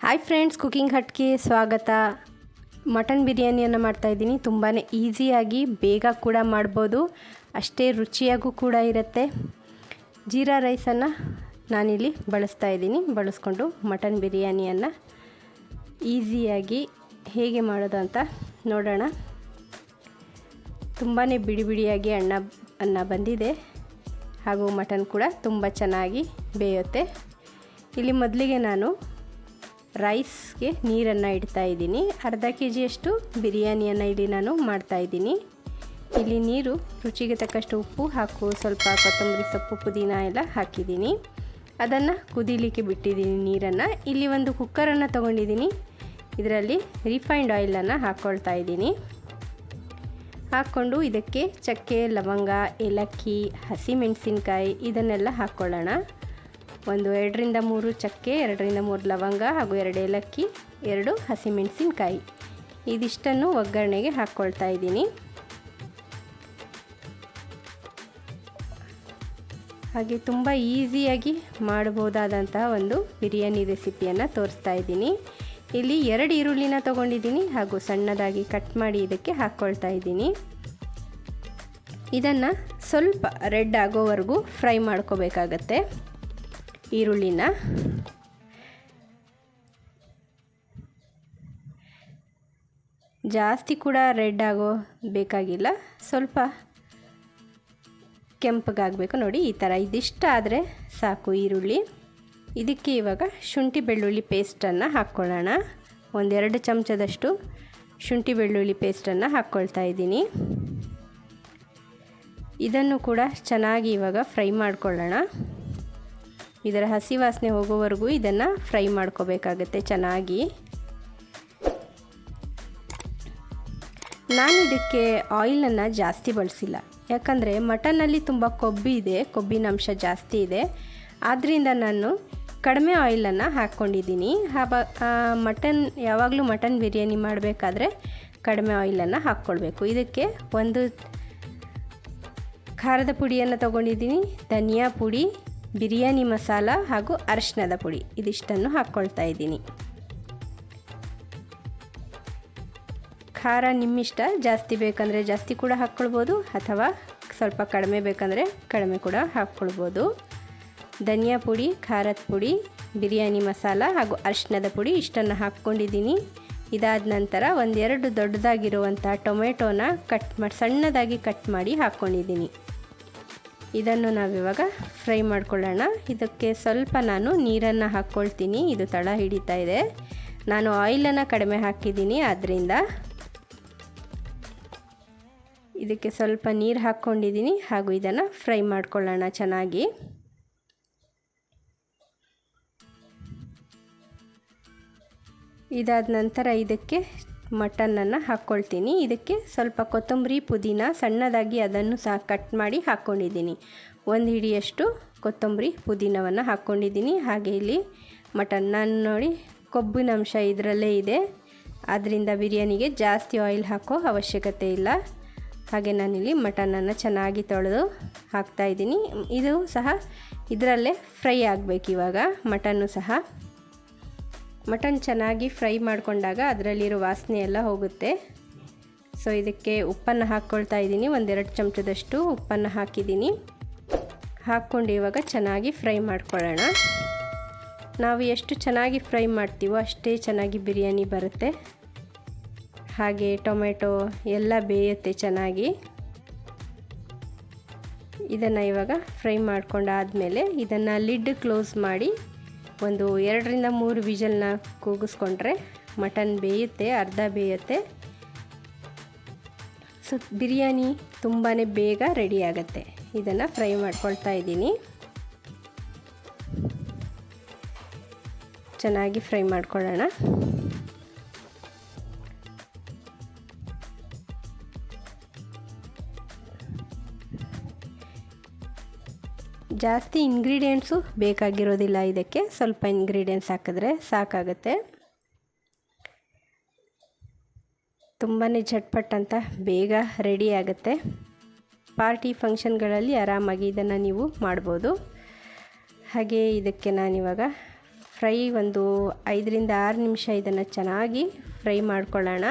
Hi friends cooking ಹಟ್ಗೆ ಸ್ವಾಗತ mutton ಬಿರಿಯಾನಿಯನ್ನು ಮಾಡ್ತಾಯಿದ್ದೀನಿ ತುಂಬಾ ಈಸಿಯಾಗಿ ಬೇಗ ಕೂಡ ಮಾಡ್ಬೋದು ಅಷ್ಟೇ ರುಚಿಯಾಗೂ ಕೂಡ ಇರುತ್ತೆ ಜೀರಾ ರೈಸನ್ನು ನಾನಿಲ್ಲಿ ಬಳಸ್ತಾ ಇದ್ದೀನಿ ಬಳಸ್ಕೊಂಡು ಮಟನ್ ಬಿರಿಯಾನಿಯನ್ನು ಈಸಿಯಾಗಿ ಹೇಗೆ ಮಾಡೋದು ಅಂತ ನೋಡೋಣ ತುಂಬಾ ಬಿಡಿ ಬಿಡಿಯಾಗಿ ಅಣ್ಣ ಅನ್ನ ಬಂದಿದೆ ಹಾಗೂ ಮಟನ್ ಕೂಡ ತುಂಬ ಚೆನ್ನಾಗಿ ಬೇಯುತ್ತೆ ಇಲ್ಲಿ ಮೊದಲಿಗೆ ನಾನು ರೈಸ್ಗೆ ನೀರನ್ನು ಇಡ್ತಾ ಇದ್ದೀನಿ. ಅರ್ಧ ಕೆ ಜಿಯಷ್ಟು ಬಿರಿಯಾನಿಯನ್ನು ಇಲ್ಲಿ ನಾನು ಮಾಡ್ತಾ ಇದ್ದೀನಿ. ಇಲ್ಲಿ ನೀರು ರುಚಿಗೆ ತಕ್ಕಷ್ಟು ಉಪ್ಪು ಹಾಕು ಸ್ವಲ್ಪ ಕೊತ್ತಂಬರಿ ಸೊಪ್ಪು, ಪುದೀನ ಎಲ್ಲ ಹಾಕಿದ್ದೀನಿ. ಅದನ್ನು ಕುದೀಲಿಕ್ಕೆ ಬಿಟ್ಟಿದ್ದೀನಿ ನೀರನ್ನು. ಇಲ್ಲಿ ಒಂದು ಕುಕ್ಕರನ್ನು ತೊಗೊಂಡಿದ್ದೀನಿ. ಇದರಲ್ಲಿ ರಿಫೈನ್ಡ್ ಆಯಿಲನ್ನು ಹಾಕ್ಕೊಳ್ತಾ ಇದ್ದೀನಿ. ಹಾಕ್ಕೊಂಡು ಇದಕ್ಕೆ ಚಕ್ಕೆ, ಲವಂಗ, ಏಲಕ್ಕಿ, ಹಸಿಮೆಣಸಿನ್ಕಾಯಿ ಇದನ್ನೆಲ್ಲ ಹಾಕ್ಕೊಳ್ಳೋಣ. ಒಂದು ಎರಡರಿಂದ ಮೂರು ಚಕ್ಕೆ, ಎರಡರಿಂದ ಮೂರು ಲವಂಗ ಹಾಗೂ ಎರಡು ಏಲಕ್ಕಿ, ಎರಡು ಹಸಿಮೆಣಸಿನಕಾಯಿ. ಇದಿಷ್ಟನ್ನು ಒಗ್ಗರಣೆಗೆ ಹಾಕ್ಕೊಳ್ತಾ ಇದ್ದೀನಿ. ಹಾಗೆ ತುಂಬ ಈಸಿಯಾಗಿ ಮಾಡಬಹುದಾದಂತಹ ಒಂದು ಬಿರಿಯಾನಿ ರೆಸಿಪಿಯನ್ನು ತೋರಿಸ್ತಾ ಇದ್ದೀನಿ. ಇಲ್ಲಿ ಎರಡು ಈರುಳ್ಳಿನ ತೊಗೊಂಡಿದ್ದೀನಿ ಹಾಗೂ ಸಣ್ಣದಾಗಿ ಕಟ್ ಮಾಡಿ ಇದಕ್ಕೆ ಹಾಕ್ಕೊಳ್ತಾ ಇದ್ದೀನಿ. ಇದನ್ನು ಸ್ವಲ್ಪ ರೆಡ್ ಆಗೋವರೆಗೂ ಫ್ರೈ ಮಾಡ್ಕೋಬೇಕಾಗತ್ತೆ. ಈರುಳ್ಳಿನ. ಜಾಸ್ತಿ ಕೂಡ ರೆಡ್ ಆಗೋ ಬೇಕಾಗಿಲ್ಲ. ಸ್ವಲ್ಪ ಕೆಂಪಗಾಗಬೇಕು ನೋಡಿ ಈ ಥರ. ಇದಿಷ್ಟ ಆದರೆ ಸಾಕು ಈರುಳ್ಳಿ. ಇದಕ್ಕೆ ಇವಾಗ ಶುಂಠಿ ಬೆಳ್ಳುಳ್ಳಿ ಪೇಸ್ಟನ್ನು ಹಾಕ್ಕೊಳ್ಳೋಣ. ಒಂದೆರಡು ಚಮಚದಷ್ಟು ಶುಂಠಿ ಬೆಳ್ಳುಳ್ಳಿ ಪೇಸ್ಟನ್ನು ಹಾಕ್ಕೊಳ್ತಾ ಇದ್ದೀನಿ. ಇದನ್ನು ಕೂಡ ಚೆನ್ನಾಗಿ ಇವಾಗ ಫ್ರೈ ಮಾಡ್ಕೊಳ್ಳೋಣ. ಇದರ ಹಸಿ ವಾಸನೆ ಹೋಗೋವರೆಗೂ ಇದನ್ನು ಫ್ರೈ ಮಾಡ್ಕೋಬೇಕಾಗತ್ತೆ ಚೆನ್ನಾಗಿ. ನಾನು ಇದಕ್ಕೆ ಆಯಿಲನ್ನು ಜಾಸ್ತಿ ಬಳಸಿಲ್ಲ. ಯಾಕಂದರೆ ಮಟನಲ್ಲಿ ತುಂಬ ಕೊಬ್ಬು ಇದೆ, ಕೊಬ್ಬಿನ ಅಂಶ ಜಾಸ್ತಿ ಇದೆ. ಆದ್ದರಿಂದ ನಾನು ಕಡಿಮೆ ಆಯಿಲನ್ನು ಹಾಕ್ಕೊಂಡಿದ್ದೀನಿ. ಹಾಬ ಮಟನ್, ಯಾವಾಗಲೂ ಮಟನ್ ಬಿರಿಯಾನಿ ಮಾಡಬೇಕಾದ್ರೆ ಕಡಿಮೆ ಆಯಿಲನ್ನು ಹಾಕ್ಕೊಳ್ಬೇಕು. ಇದಕ್ಕೆ ಒಂದು ಖಾರದ ಪುಡಿಯನ್ನು ತೊಗೊಂಡಿದ್ದೀನಿ, ಧನಿಯಾ ಪುಡಿ ಬಿರಿಯಾನಿ ಮಸಾಲ ಹಾಗೂ ಅರಿಶಿನದ ಪುಡಿ. ಇದಿಷ್ಟನ್ನು ಹಾಕ್ಕೊಳ್ತಾ ಇದ್ದೀನಿ. ಖಾರ ನಿಮ್ಮಿಷ್ಟ. ಜಾಸ್ತಿ ಬೇಕಂದರೆ ಜಾಸ್ತಿ ಕೂಡ ಹಾಕ್ಕೊಳ್ಬೋದು ಅಥವಾ ಸ್ವಲ್ಪ ಕಡಿಮೆ ಬೇಕಂದರೆ ಕಡಿಮೆ ಕೂಡ ಹಾಕ್ಕೊಳ್ಬೋದು ಧನಿಯಾ ಪುಡಿ, ಖಾರದ ಪುಡಿ, ಬಿರಿಯಾನಿ ಮಸಾಲ ಹಾಗೂ ಅರಿಶಿನದ ಪುಡಿ ಇಷ್ಟನ್ನು ಹಾಕ್ಕೊಂಡಿದ್ದೀನಿ. ಇದಾದ ನಂತರ ಒಂದೆರಡು ದೊಡ್ಡದಾಗಿರುವಂಥ ಟೊಮೆಟೊನ ಕಟ್ ಮಾಡಿ ಸಣ್ಣದಾಗಿ ಕಟ್ ಮಾಡಿ ಹಾಕ್ಕೊಂಡಿದ್ದೀನಿ ಇದನ್ನು ನಾವಿವಾಗ ಫ್ರೈ ಮಾಡ್ಕೊಳ್ಳೋಣ. ಇದಕ್ಕೆ ಸ್ವಲ್ಪ ನಾನು ನೀರನ್ನು ಹಾಕ್ಕೊಳ್ತೀನಿ. ಇದು ತಳ ಹಿಡಿತಾ ಇದೆ. ನಾನು ಆಯಿಲನ್ನು ಕಡಿಮೆ ಹಾಕಿದ್ದೀನಿ. ಆದ್ದರಿಂದ ಇದಕ್ಕೆ ಸ್ವಲ್ಪ ನೀರು ಹಾಕ್ಕೊಂಡಿದ್ದೀನಿ. ಹಾಗೂ ಇದನ್ನು ಫ್ರೈ ಮಾಡ್ಕೊಳ್ಳೋಣ ಚೆನ್ನಾಗಿ. ಇದಾದ ನಂತರ ಇದಕ್ಕೆ ಮಟನನ್ನು ಹಾಕ್ಕೊಳ್ತೀನಿ. ಇದಕ್ಕೆ ಸ್ವಲ್ಪ ಕೊತ್ತಂಬರಿ ಪುದೀನ ಸಣ್ಣದಾಗಿ ಅದನ್ನು ಸಹ ಕಟ್ ಮಾಡಿ ಹಾಕ್ಕೊಂಡಿದ್ದೀನಿ. ಒಂದು ಹಿಡಿಯಷ್ಟು ಕೊತ್ತಂಬರಿ ಪುದೀನವನ್ನು ಹಾಕ್ಕೊಂಡಿದ್ದೀನಿ. ಹಾಗೆ ಇಲ್ಲಿ ಮಟನ್ ನಾನು ನೋಡಿ ಕೊಬ್ಬಿನ ಅಂಶ ಇದರಲ್ಲೇ ಇದೆ. ಆದ್ದರಿಂದ ಬಿರಿಯಾನಿಗೆ ಜಾಸ್ತಿ ಆಯಿಲ್ ಹಾಕೋ ಅವಶ್ಯಕತೆ ಇಲ್ಲ. ಹಾಗೆ ನಾನಿಲ್ಲಿ ಮಟನನ್ನು ಚೆನ್ನಾಗಿ ತೊಳೆದು ಹಾಕ್ತಾಯಿದ್ದೀನಿ ಇದು ಸಹ ಇದರಲ್ಲೇ ಫ್ರೈ ಆಗಬೇಕು ಇವಾಗ. ಮಟನ್ನು ಸಹ ಮಟನ್ ಚೆನ್ನಾಗಿ ಫ್ರೈ ಮಾಡಿಕೊಂಡಾಗ ಅದರಲ್ಲಿರೋ ವಾಸನೆ ಎಲ್ಲ ಹೋಗುತ್ತೆ. ಸೊ ಇದಕ್ಕೆ ಉಪ್ಪನ್ನು ಹಾಕ್ಕೊಳ್ತಾ ಇದ್ದೀನಿ. ಒಂದೆರಡು ಚಮಚದಷ್ಟು ಉಪ್ಪನ್ನು ಹಾಕಿದ್ದೀನಿ. ಹಾಕ್ಕೊಂಡು ಇವಾಗ ಚೆನ್ನಾಗಿ ಫ್ರೈ ಮಾಡ್ಕೊಳ್ಳೋಣ. ನಾವು ಎಷ್ಟು ಚೆನ್ನಾಗಿ ಫ್ರೈ ಮಾಡ್ತೀವೋ ಅಷ್ಟೇ ಚೆನ್ನಾಗಿ ಬಿರಿಯಾನಿ ಬರುತ್ತೆ. ಹಾಗೆ ಟೊಮೆಟೊ ಎಲ್ಲ ಬೇಯುತ್ತೆ ಚೆನ್ನಾಗಿ. ಇದನ್ನು ಇವಾಗ ಫ್ರೈ ಮಾಡ್ಕೊಂಡಾದಮೇಲೆ ಇದನ್ನು ಲಿಡ್ ಕ್ಲೋಸ್ ಮಾಡಿ ಒಂದು ಎರಡರಿಂದ ಮೂರು ವಿಜಲ್ನ ಕೂಗಿಸ್ಕೊಂಡ್ರೆ ಮಟನ್ ಬೇಯುತ್ತೆ, ಅರ್ಧ ಬೇಯುತ್ತೆ. ಸೊ, ಬಿರಿಯಾನಿ ತುಂಬಾ ಬೇಗ ರೆಡಿ ಆಗುತ್ತೆ. ಇದನ್ನು ಫ್ರೈ ಮಾಡ್ಕೊಳ್ತಾ ಇದ್ದೀನಿ. ಚೆನ್ನಾಗಿ ಫ್ರೈ ಮಾಡ್ಕೊಳ್ಳೋಣ. ಜಾಸ್ತಿ ಇಂಗ್ರೀಡಿಯೆಂಟ್ಸು ಬೇಕಾಗಿರೋದಿಲ್ಲ ಇದಕ್ಕೆ. ಸ್ವಲ್ಪ ಇಂಗ್ರೀಡಿಯೆಂಟ್ಸ್ ಹಾಕಿದ್ರೆ ಸಾಕಾಗುತ್ತೆ. ತುಂಬಾ ಝಟ್ಪಟ್ ಅಂತ ಬೇಗ ರೆಡಿ ಆಗುತ್ತೆ. ಪಾರ್ಟಿ ಫಂಕ್ಷನ್ಗಳಲ್ಲಿ ಆರಾಮಾಗಿ ಇದನ್ನು ನೀವು ಮಾಡ್ಬೋದು. ಹಾಗೆ ಇದಕ್ಕೆ ನಾನಿವಾಗ ಫ್ರೈ ಒಂದು ಐದರಿಂದ ಆರು ನಿಮಿಷ ಇದನ್ನು ಚೆನ್ನಾಗಿ ಫ್ರೈ ಮಾಡ್ಕೊಳ್ಳೋಣ.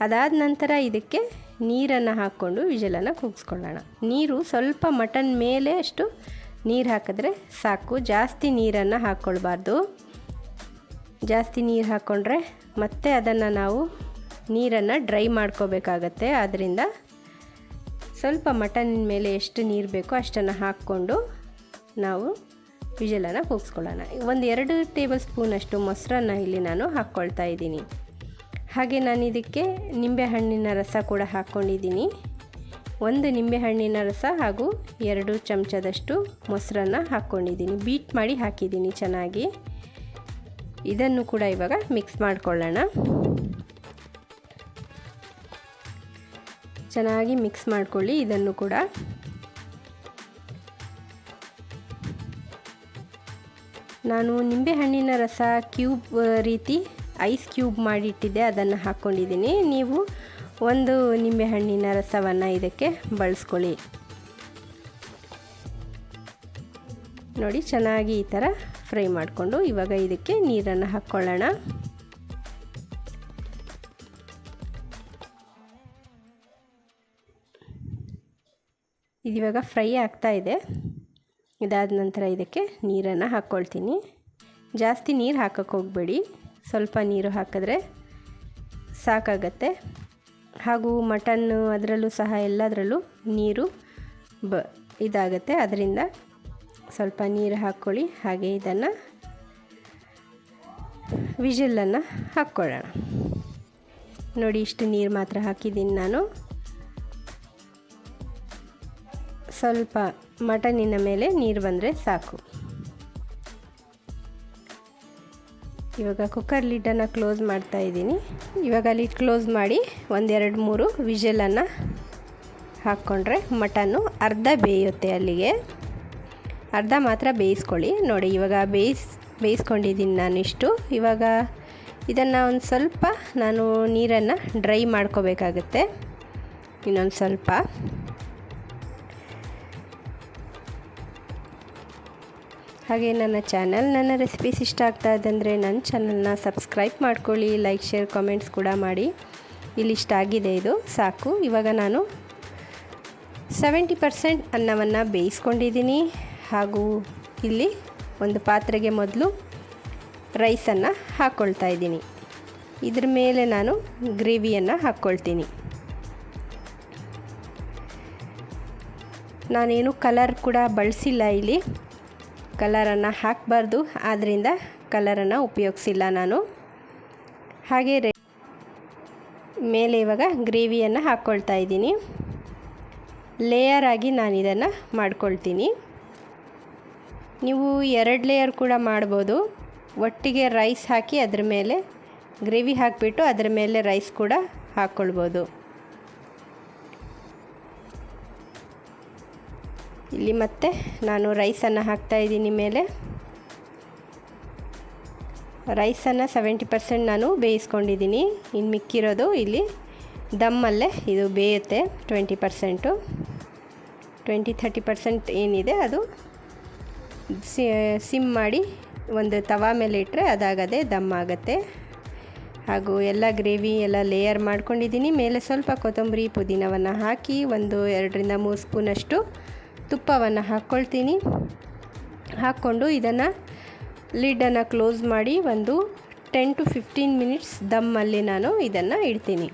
ಅದಾದ ನಂತರ ಇದಕ್ಕೆ ನೀರನ್ನು ಹಾಕ್ಕೊಂಡು ವಿಜಲನ್ನು ಕೂಗಿಸ್ಕೊಳ್ಳೋಣ. ನೀರು ಸ್ವಲ್ಪ ಮಟನ್ ಮೇಲೆ ಅಷ್ಟು ನೀರು ಹಾಕಿದ್ರೆ ಸಾಕು. ಜಾಸ್ತಿ ನೀರನ್ನು ಹಾಕ್ಕೊಳ್ಬಾರ್ದು. ಜಾಸ್ತಿ ನೀರು ಹಾಕ್ಕೊಂಡ್ರೆ ಮತ್ತೆ ಅದನ್ನು ನಾವು ನೀರನ್ನು ಡ್ರೈ ಮಾಡ್ಕೋಬೇಕಾಗತ್ತೆ. ಆದ್ದರಿಂದ ಸ್ವಲ್ಪ ಮಟನ್ ಮೇಲೆ ಎಷ್ಟು ನೀರು ಬೇಕೋ ಅಷ್ಟನ್ನು ಹಾಕ್ಕೊಂಡು ನಾವು ವಿಜಲನ್ನು ಕೂಗಿಸ್ಕೊಳ್ಳೋಣ. ಒಂದು ಎರಡು ಟೇಬಲ್ ಸ್ಪೂನಷ್ಟು ಮೊಸರನ್ನು ಇಲ್ಲಿ ನಾನು ಹಾಕ್ಕೊಳ್ತಾ ಇದ್ದೀನಿ. ಹಾಗೆ ನಾನು ಇದಕ್ಕೆ ನಿಂಬೆಹಣ್ಣಿನ ರಸ ಕೂಡ ಹಾಕ್ಕೊಂಡಿದ್ದೀನಿ. ಒಂದು ನಿಂಬೆಹಣ್ಣಿನ ರಸ ಹಾಗೂ ಎರಡು ಚಮಚದಷ್ಟು ಮೊಸರನ್ನು ಹಾಕ್ಕೊಂಡಿದ್ದೀನಿ. ಬೀಟ್ ಮಾಡಿ ಹಾಕಿದ್ದೀನಿ ಚೆನ್ನಾಗಿ. ಇದನ್ನು ಕೂಡ ಇವಾಗ ಮಿಕ್ಸ್ ಮಾಡಿಕೊಳ್ಳೋಣ. ಚೆನ್ನಾಗಿ ಮಿಕ್ಸ್ ಮಾಡಿಕೊಳ್ಳಿ. ಇದನ್ನು ಕೂಡ ನಾನು ನಿಂಬೆಹಣ್ಣಿನ ರಸ ಕ್ಯೂಬ್ ರೀತಿ ಐಸ್ ಕ್ಯೂಬ್ ಮಾಡಿಟ್ಟಿದ್ದೆ, ಅದನ್ನು ಹಾಕ್ಕೊಂಡಿದ್ದೀನಿ. ನೀವು ಒಂದು ನಿಂಬೆಹಣ್ಣಿನ ರಸವನ್ನು ಇದಕ್ಕೆ ಬಳಸ್ಕೊಳ್ಳಿ. ನೋಡಿ, ಚೆನ್ನಾಗಿ ಈ ಥರ ಫ್ರೈ ಮಾಡಿಕೊಂಡು ಇವಾಗ ಇದಕ್ಕೆ ನೀರನ್ನು ಹಾಕ್ಕೊಳ್ಳೋಣ. ಇದಿವಾಗ ಫ್ರೈ ಆಗ್ತಾ ಇದೆ. ಇದಾದ ನಂತರ ಇದಕ್ಕೆ ನೀರನ್ನು ಹಾಕ್ಕೊಳ್ತೀನಿ. ಜಾಸ್ತಿ ನೀರು ಹಾಕೋಕ್ಕೆ ಹೋಗಬೇಡಿ. ಸ್ವಲ್ಪ ನೀರು ಹಾಕಿದ್ರೆ ಸಾಕಾಗತ್ತೆ. ಹಾಗೂ ಮಟನ್ನು ಅದರಲ್ಲೂ ಸಹ ಎಲ್ಲದರಲ್ಲೂ ನೀರು ಬ ಇದಾಗತ್ತೆ. ಅದರಿಂದ ಸ್ವಲ್ಪ ನೀರು ಹಾಕ್ಕೊಳ್ಳಿ. ಹಾಗೆ ಇದನ್ನು ವಿಜಿಲನ್ನು ಹಾಕ್ಕೊಳ್ಳೋಣ. ನೋಡಿ ಇಷ್ಟು ನೀರು ಮಾತ್ರ ಹಾಕಿದ್ದೀನಿ ನಾನು. ಸ್ವಲ್ಪ ಮಟನಿನ ಮೇಲೆ ನೀರು ಬಂದರೆ ಸಾಕು. ಇವಾಗ ಕುಕ್ಕರ್ ಲಿಡ್ಡನ್ನು ಕ್ಲೋಸ್ ಮಾಡ್ತಾ ಇದ್ದೀನಿ. ಇವಾಗ ಲಿಡ್ ಕ್ಲೋಸ್ ಮಾಡಿ ಒಂದೆರಡು ಮೂರು ವಿಜಲನ್ನು ಹಾಕ್ಕೊಂಡ್ರೆ ಮಟನ್ನು ಅರ್ಧ ಬೇಯುತ್ತೆ ಅಲ್ಲಿಗೆ. ಅರ್ಧ ಮಾತ್ರ ಬೇಯಿಸ್ಕೊಳ್ಳಿ. ನೋಡಿ, ಇವಾಗ ಬೇಯಿಸ್, ಬೇಯಿಸ್ಕೊಂಡಿದ್ದೀನಿ ನಾನು ಇಷ್ಟು. ಇವಾಗ ಇದನ್ನು ಒಂದು ಸ್ವಲ್ಪ ನಾನು ನೀರನ್ನು ಡ್ರೈ ಮಾಡ್ಕೋಬೇಕಾಗತ್ತೆ. ಇನ್ನೊಂದು ಸ್ವಲ್ಪ. ಹಾಗೆ ನನ್ನ ಚಾನಲ್ ನನ್ನ ರೆಸಿಪೀಸ್ ಇಷ್ಟ ಆಗ್ತಾ ಇದ್ದಂದರೆ ನನ್ನ ಚಾನಲ್ನ ಸಬ್ಸ್ಕ್ರೈಬ್ ಮಾಡ್ಕೊಳ್ಳಿ, ಲೈಕ್, ಶೇರ್ ಕಾಮೆಂಟ್ಸ್ ಕೂಡ ಮಾಡಿ. ಇಲ್ಲಿ ಇಷ್ಟ ಆಗಿದೆ ಇದು, ಸಾಕು. ಇವಾಗ ನಾನು ಸೆವೆಂಟಿ ಪರ್ಸೆಂಟ್ ಅನ್ನವನ್ನು ಬೇಯಿಸ್ಕೊಂಡಿದ್ದೀನಿ. ಹಾಗೂ ಇಲ್ಲಿ ಒಂದು ಪಾತ್ರೆಗೆ ಮೊದಲು ರೈಸನ್ನು ಹಾಕ್ಕೊಳ್ತಾ ಇದ್ದೀನಿ. ಇದ್ರ ಮೇಲೆ ನಾನು ಗ್ರೇವಿಯನ್ನು ಹಾಕ್ಕೊಳ್ತೀನಿ ನಾನೇನು ಕಲರ್ ಕೂಡ ಬಳಸಿಲ್ಲ ಇಲ್ಲಿ. ಕಲರನ್ನು ಹಾಕಬಾರ್ದು. ಆದ್ದರಿಂದ ಕಲರನ್ನು ಉಪಯೋಗಿಸಿಲ್ಲ ನಾನು. ಹಾಗೆ ರೆ ಮೇಲೆ ಇವಾಗ ಗ್ರೇವಿಯನ್ನು ಹಾಕ್ಕೊಳ್ತಾ ಇದ್ದೀನಿ. ಲೇಯರ್ ಆಗಿ ನಾನು ಇದನ್ನು ಮಾಡ್ಕೊಳ್ತೀನಿ. ನೀವು ಎರಡು ಲೇಯರ್ ಕೂಡ ಮಾಡ್ಬೋದು. ಒಟ್ಟಿಗೆ ರೈಸ್ ಹಾಕಿ ಅದ್ರ ಮೇಲೆ ಗ್ರೇವಿ ಹಾಕಿಬಿಟ್ಟು ಅದ್ರ ಮೇಲೆ ರೈಸ್ ಕೂಡ ಹಾಕ್ಕೊಳ್ಬೋದು ಇಲ್ಲಿ ಮತ್ತೆ ನಾನು ರೈಸನ್ನು ಹಾಕ್ತಾ ಇದ್ದೀನಿ ಮೇಲೆ. ರೈಸನ್ನು ಸೆವೆಂಟಿ ಪರ್ಸೆಂಟ್ ನಾನು ಬೇಯಿಸ್ಕೊಂಡಿದ್ದೀನಿ. ಇನ್ನು ಮಿಕ್ಕಿರೋದು ಇಲ್ಲಿ ದಮ್ಮಲ್ಲೇ ಇದು ಬೇಯುತ್ತೆ twenty percent twenty thirty percent ಏನಿದೆ ಅದು ಸಿಮ್ ಮಾಡಿ ಒಂದು ತವಾ ಮೇಲೆ ಇಟ್ಟರೆ ಅದಾಗದೆ ದಮ್ ಆಗುತ್ತೆ. ಹಾಗೂ ಎಲ್ಲ ಗ್ರೇವಿ ಎಲ್ಲ ಲೇಯರ್ ಮಾಡ್ಕೊಂಡಿದ್ದೀನಿ. ಮೇಲೆ ಸ್ವಲ್ಪ ಕೊತ್ತಂಬರಿ ಪುದೀನವನ್ನು ಹಾಕಿ ಒಂದು ಎರಡರಿಂದ ಮೂರು ಸ್ಪೂನಷ್ಟು ತುಪ್ಪವನ್ನು ಹಾಕ್ಕೊಳ್ತೀನಿ. ಹಾಕ್ಕೊಂಡು ಇದನ್ನು ಲಿಡ್ಡನ್ನು ಕ್ಲೋಸ್ ಮಾಡಿ ಒಂದು ಟೆನ್ ಟು ಫಿಫ್ಟೀನ್ ಮಿನಿಟ್ಸ್ ದಮ್ಮಲ್ಲಿ ನಾನು ಇದನ್ನು ಇಡ್ತೀನಿ.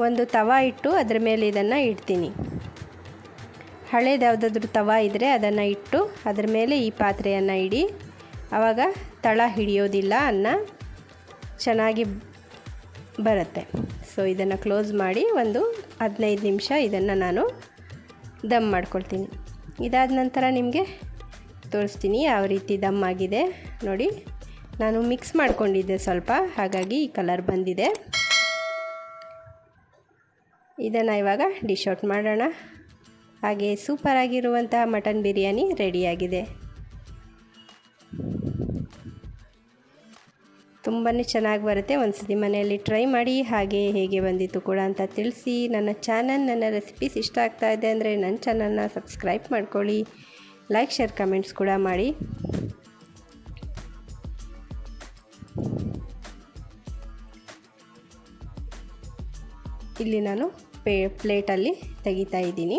ಒಂದು ತವಾ ಇಟ್ಟು ಅದರ ಮೇಲೆ ಇದನ್ನು ಇಡ್ತೀನಿ. ಹಳೇದು ಯಾವುದಾದ್ರೂ ತವಾ ಇದ್ದರೆ ಅದನ್ನು ಇಟ್ಟು ಅದರ ಮೇಲೆ ಈ ಪಾತ್ರೆಯನ್ನು ಇಡಿ. ಆವಾಗ ತಳ ಹಿಡಿಯೋದಿಲ್ಲ ಅನ್ನ ಚೆನ್ನಾಗಿ ಬರುತ್ತೆ. ಸೊ, ಇದನ್ನು ಕ್ಲೋಸ್ ಮಾಡಿ ಒಂದು ಹದಿನೈದು ನಿಮಿಷ ಇದನ್ನು ನಾನು ದಮ್ ಮಾಡ್ಕೊಳ್ತೀನಿ. ಇದಾದ ನಂತರ ನಿಮಗೆ ತೋರಿಸ್ತೀನಿ ಯಾವ ರೀತಿ ದಮ್ ಆಗಿದೆ. ನೋಡಿ, ನಾನು ಮಿಕ್ಸ್ ಮಾಡಿಕೊಂಡಿದ್ದೆ ಸ್ವಲ್ಪ, ಹಾಗಾಗಿ ಈ ಕಲರ್ ಬಂದಿದೆ. ಇದನ್ನು ಇವಾಗ ಡಿಶ್ ಔಟ್ ಮಾಡೋಣ. ಹಾಗೆ ಸೂಪರಾಗಿರುವಂತಹ ಮಟನ್ ಬಿರಿಯಾನಿ ರೆಡಿಯಾಗಿದೆ ತುಂಬಾ ಚೆನ್ನಾಗಿ ಬರುತ್ತೆ. ಒಂದ್ಸತಿ ಮನೆಯಲ್ಲಿ ಟ್ರೈ ಮಾಡಿ ಹಾಗೆ ಹೇಗೆ ಬಂದಿತ್ತು ಕೂಡ ಅಂತ ತಿಳಿಸಿ. ನನ್ನ ಚಾನಲ್ ನನ್ನ ರೆಸಿಪೀಸ್ ಇಷ್ಟ ಆಗ್ತಾ ಇದೆ ಅಂದರೆ ನನ್ನ ಚಾನಲ್ನ ಸಬ್ಸ್ಕ್ರೈಬ್ ಮಾಡ್ಕೊಳ್ಳಿ. ಲೈಕ್ ಶೇರ್ ಕಮೆಂಟ್ಸ್ ಕೂಡ ಮಾಡಿ. ಇಲ್ಲಿ ನಾನು ಪೇ ಪ್ಲೇಟಲ್ಲಿ ತೆಗಿತಾ ಇದ್ದೀನಿ.